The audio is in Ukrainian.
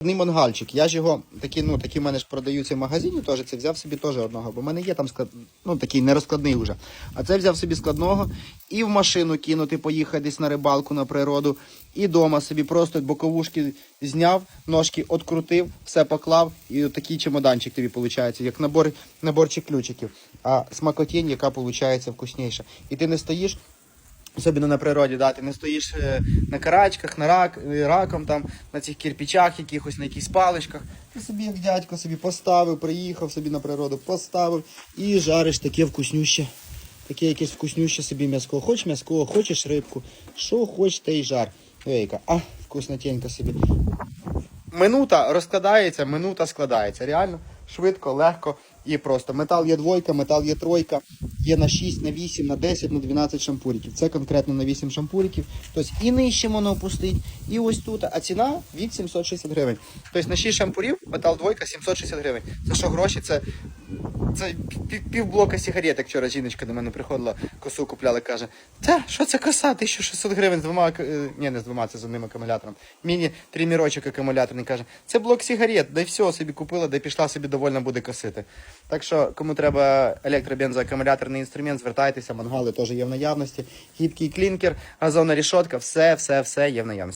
Одний мангальчик. Я ж його такі, ну такі в мене ж продаються в магазині, теж це взяв собі теж одного, бо в мене є там склад, ну такий нерозкладний вже. А це взяв собі складного і в машину кинути, поїхати десь на рибалку на природу, і дома собі просто боковушки зняв, ножки открутив, все поклав, і такий чемоданчик тобі виходить, як набор, наборчик ключиків. А смакотінь, яка виходить вкусніша. І ти не стоїш. Особливо на природі, да, ти не стоїш е, на карачках, на рак, е, раком, там, на цих кирпичах якихось, на якихось паличках. Ти собі, як дядько, собі поставив, приїхав собі на природу, поставив і жариш таке вкуснюще. Таке якесь вкуснюще собі м'яско. Хочеш м'яско, хочеш рибку. Що хочеш, те й жар. Вейка, а, вкуснотенько собі. Минута розкладається, минута складається. Реально швидко, легко і просто. Метал є двойка, метал є тройка, є на 6, на 8, на 10, на 12 шампуриків. Це конкретно на 8 шампуриків. Тобто і нижче воно опустить, і ось тут. А ціна від 760 гривень. Тобто на 6 шампурів метал двойка 760 гривень. Це що гроші? Це, це пів, півблока сигарет, вчора жіночка до мене приходила, косу купляла, каже, та, що це коса, 1600 гривень з двома, е, ні, не з двома, це з одним акумулятором. Міні тримірочок акумуляторний, каже, це блок сигарет, да й все собі купила, да й пішла собі довольно буде косити. Так що, кому треба електробензоакумуляторний інструмент, звертайтеся, мангали теж є в наявності. Гібкий клінкер, газонна рішотка, все, все, все є в наявності.